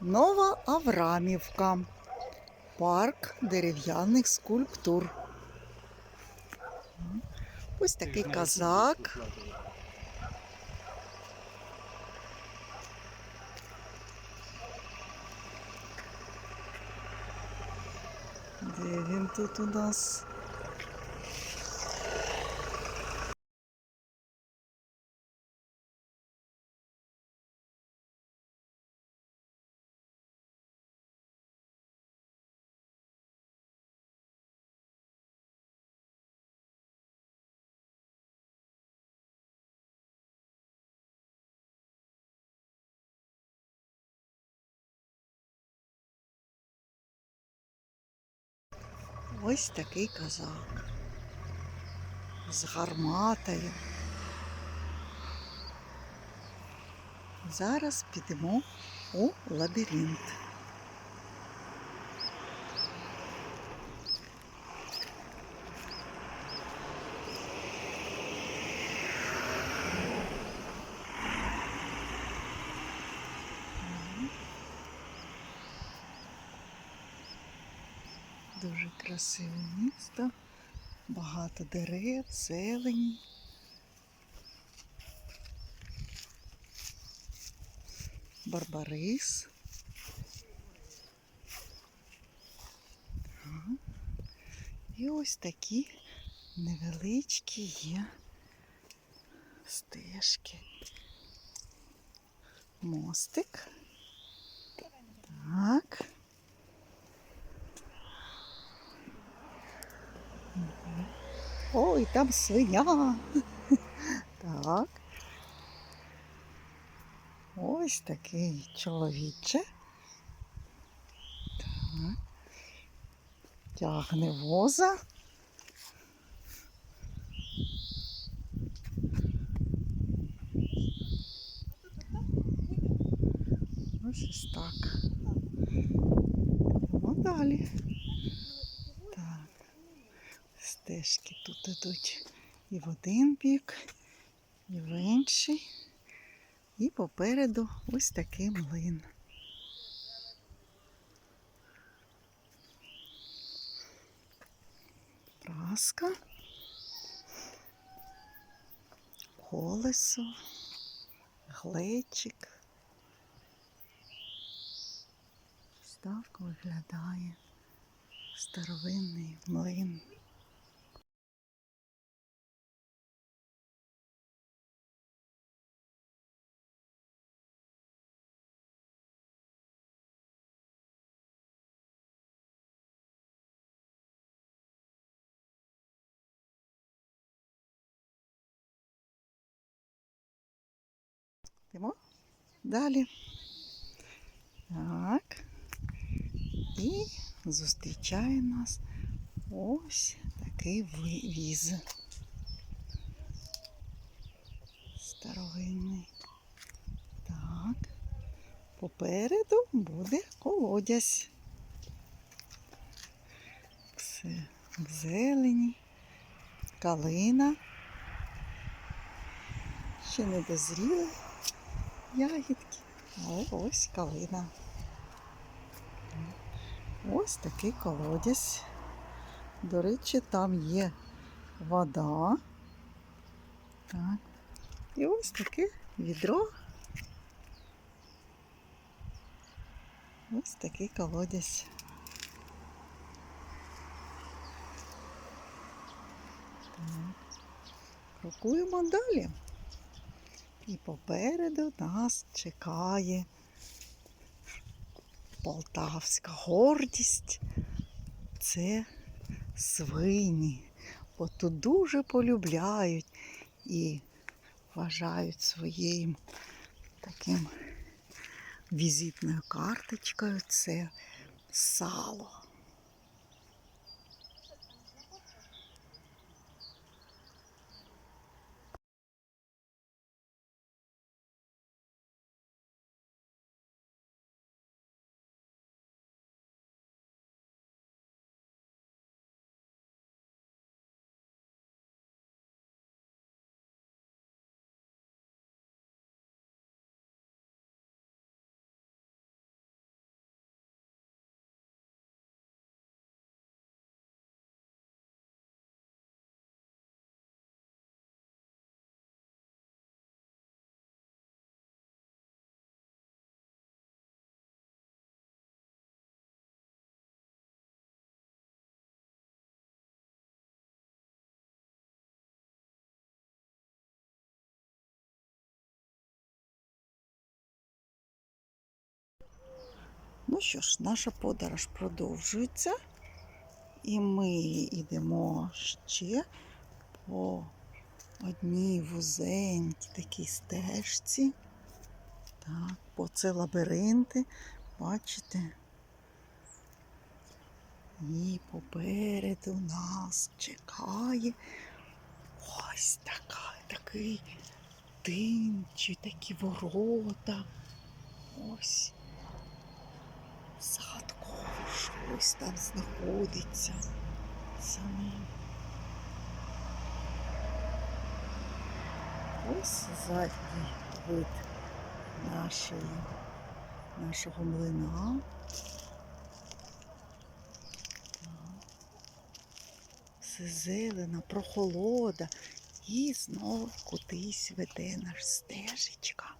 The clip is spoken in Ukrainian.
Нова Аврамівка. Парк дерев'яних скульптур. Ось такий казак. Де він тут у нас? Ось такий казак. З гарматою. Зараз підемо у лабіринт. Дуже красиве місто, багато дерев, зелені. Барбарис. І ось такі невеличкі є стежки. Мостик. Так. Ой, там свиня. Так. Ось такий чоловіче. Так. Тягне воза. Ось ось так. Йдемо далі. Так. Стежки тут ідуть і в один бік, і в інший. І попереду ось такий млин. Праска, колесо, глечик. Так виглядає старовинний млин. Йдемо далі. Так. І зустрічає нас ось такий віз. Старовинний. Так. Попереду буде колодязь. Все в зелені, калина. Ще не дозріли ягідки, але ось калина. Ось такий колодязь. До речі, там є вода. Так. І ось таке відро. Ось такий колодязь. Так. Далі. І попереду нас чекає полтавська гордість. Це свині. Бо тут дуже полюбляють і вважають своїм таким візитною карточкою це сало. Ну що ж, наша подорож продовжується. І ми йдемо ще по одній вузенькій такій стежці. Так, бо це лабіринти, бачите? І попереду нас чекає ось така, такий дим чи такі ворота. Ось загадково щось там знаходиться за. Ось задній вид нашої, нашого млина. Все зелена, прохолода. І знов кудись веде наш стежечка.